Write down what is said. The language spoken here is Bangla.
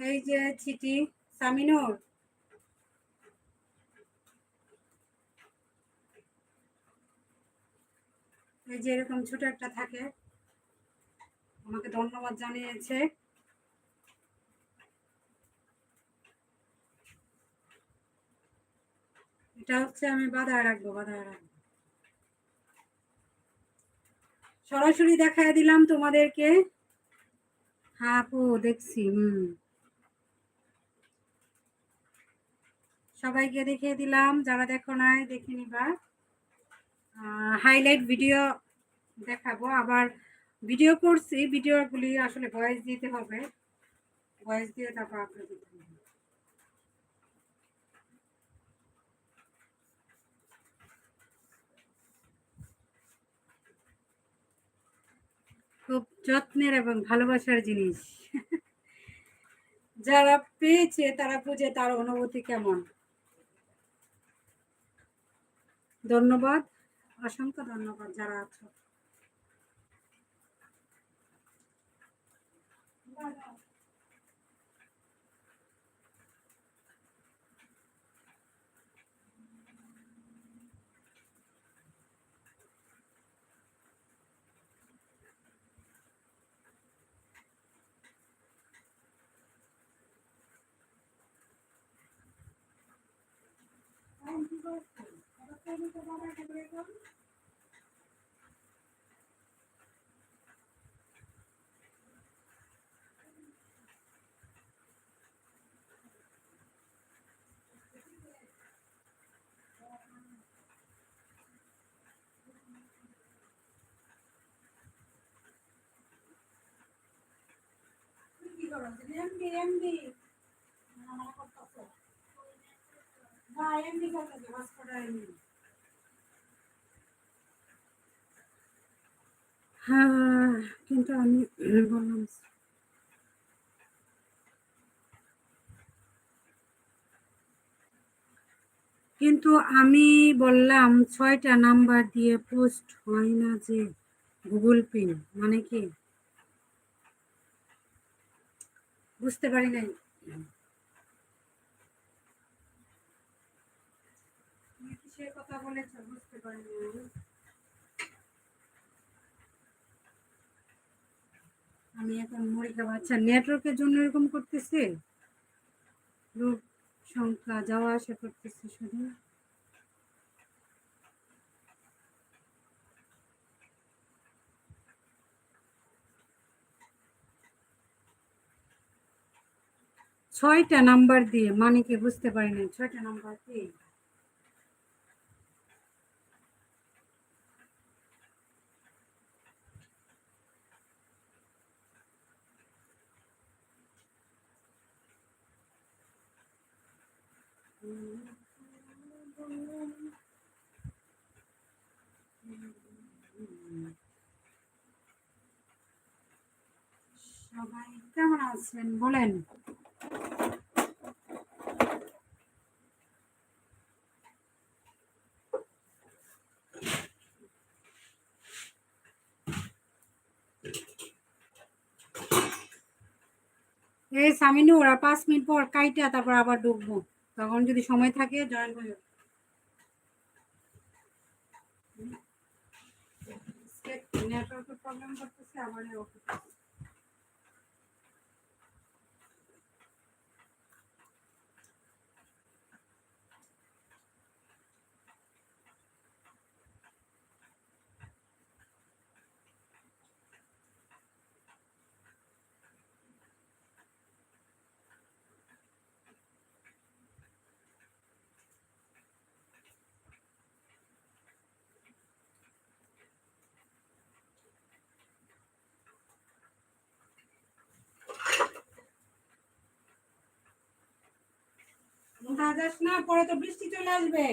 এই যে চিঠি, সামিনুর। এই যে এরকম ছোট একটা থাকে, আমাকে ধন্যবাদ জানিয়েছে। এটা হচ্ছে আমি বাধায় রাখব বাধায় রাখব। সরাসরি দেখায় দিলাম তোমাদেরকে। হ্যাঁ আপু, দেখছি, হুম। সবাইকে দেখিয়ে দিলাম, যারা দেখো নাই, দেখে নিবা। হাইলাইট ভিডিও দেখাবো। আবার ভিডিও করছি ভিডিওগুলি আসলে ভয়েস দিতে হবে। ভয়েস দিয়ে তারপর হবে। খুব যত্নের এবং ভালোবাসার জিনিস। যারা পেয়েছে, তারা বুঝে তার অনুভূতি কেমন। ধন্যবাদ অসংখ্য ধন্যবাদ যারা আছো। এমডি এমডি না এমডি করতে হসপিটাল এমডি হ্যাঁ কিন্তু আমি বললাম। কিন্তু আমি বললাম, ছয়টা নাম্বার দিয়ে পোস্ট হয় না যে গুগল পিন মানে কি? বুঝতে পারি নাই। কথা বলেছে? বুঝতে পারি আমি এখন মুড়ি খাব আচ্ছা নেটওয়ার্কের জন্য এরকম করতেছে। লোক সংখ্যা, যাওয়া আসা করতেছে শুধু। ছয়টা নাম্বার দিয়ে মানে কি বুঝতে পারি না ছয়টা নাম্বার দিয়ে সবাই কেমন আছেন? বলেন। এই সামিনু ওরা পাঁচ মিনিট পর কাইটা তারপর আবার ঢুকবো। তখন যদি সময় থাকে জয়েন করে নেটওয়ার্কের প্রবলেম করতেছে আবার যাস না পরে তো বৃষ্টি চলে আসবে।